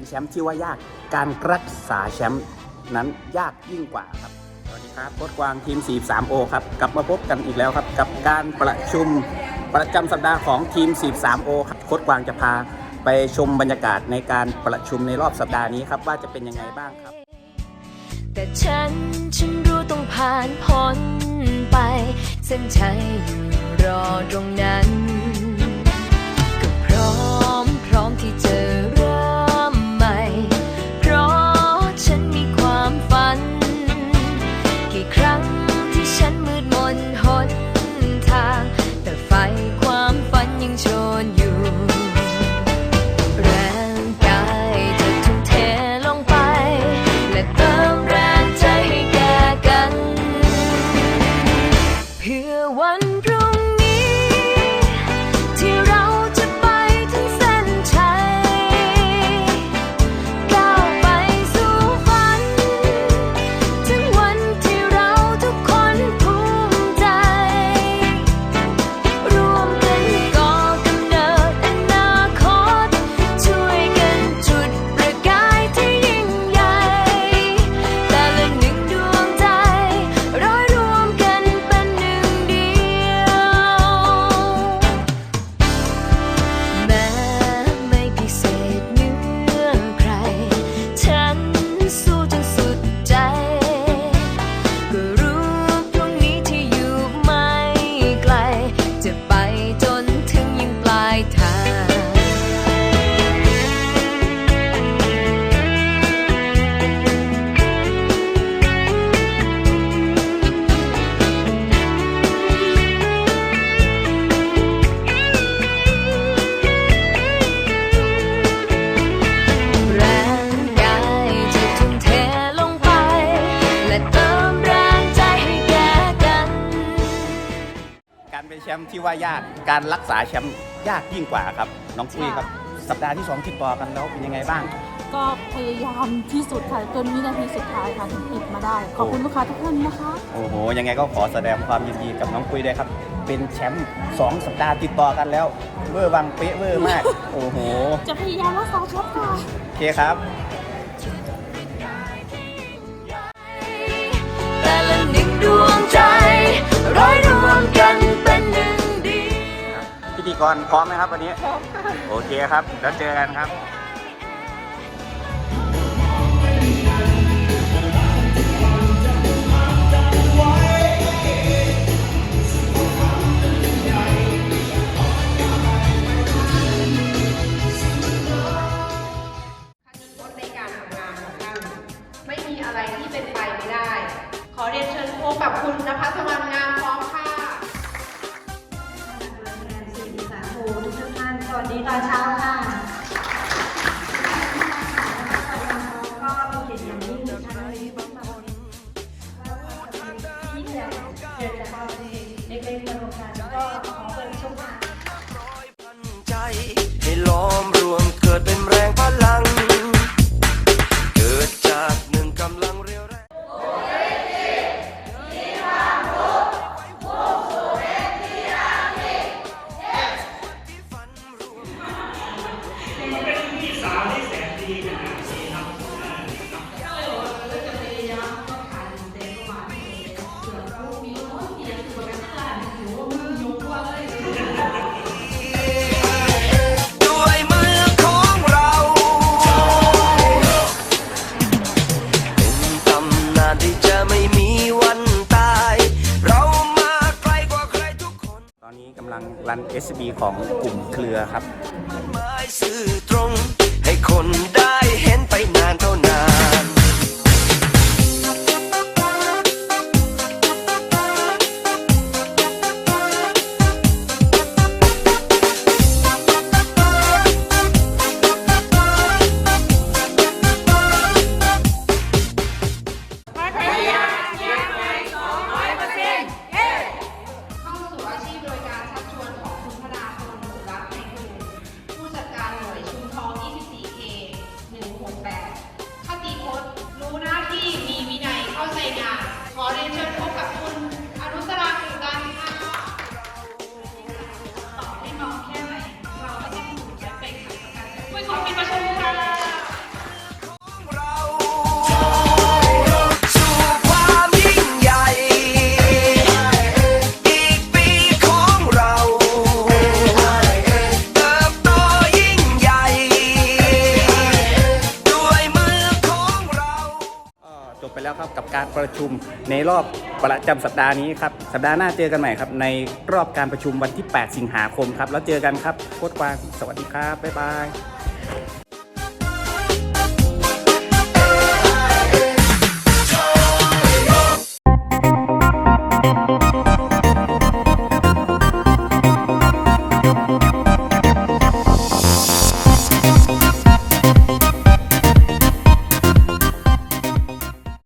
เป็นแชมป์ที่ว่ายาก การรักษาแชมป์นั้นยากยิ่งกว่าครับ สวัสดีครับโค้ชกวางทีม 43O ครับ กลับมาพบกันอีกแล้วครับ กับการประชุมประจำสัปดาห์ของทีม 43O ครับโค้ชกวางจะพาไปชมบรรยากาศในการประชุมในรอบสัปดาห์นี้ครับ ว่าจะเป็นยังไงบ้างครับ แต่ฉันฉันรู้ต้องผ่านพ้นไป เส้นชัยอยู่รอตรงนั้น แชมป์ที่ว่ายากการรักษาแชมป์ยากยิ่งกว่าครับ น้องปุ้ยครับ สัปดาห์ที่ 2 ติดต่อกันแล้วเป็นยังไงบ้าง ก็พยายามที่สุดค่ะจนวินาทีสุดท้ายค่ะถึงปิดมาได้ ขอบคุณลูกค้าทุกท่านนะคะ โอ้โห ยังไงก็ขอแสดงความยินดีกับน้องปุ้ยด้วยครับ เป็นแชมป์2สัปดาห์ติดต่อกันแล้วเวอร์วังเป๊ะเวอร์มาก โอ้โห จะพยายามรักษาแชมป์ค่ะ โอเคครับแต่ละหนึ่งดวงใจ กรพร้อมไหมครับวันนี้พร้อมค่ะโอเคครับ แล้วเจอกันครับลดในการทำงานของท่านไม่มีอะไรที่เป็นไปไม่ได้ขอเรียนเชิญพบกับคุณนภัสวรรณงาม สวัสดีตอนเช้าค่ะก็เป็นเกียรติอย่างยิ่งที่ท่านได้มาที่จะเกิดจากเราเด็กๆประสบการณ์ก็ ตอนนี้กำลังรัน SB ของกลุ่มเครือครับ หมายสื่อตรงให้คนได้เห็นไปนานเท่านั้น ไปแล้วครับกับการประชุมในรอบประจำสัปดาห์นี้ครับสัปดาห์หน้าเจอกันใหม่ครับในรอบการประชุมวันที่ 8 สิงหาคมครับแล้วเจอกันครับโค้ชกวางสวัสดีครับบ๊ายบาย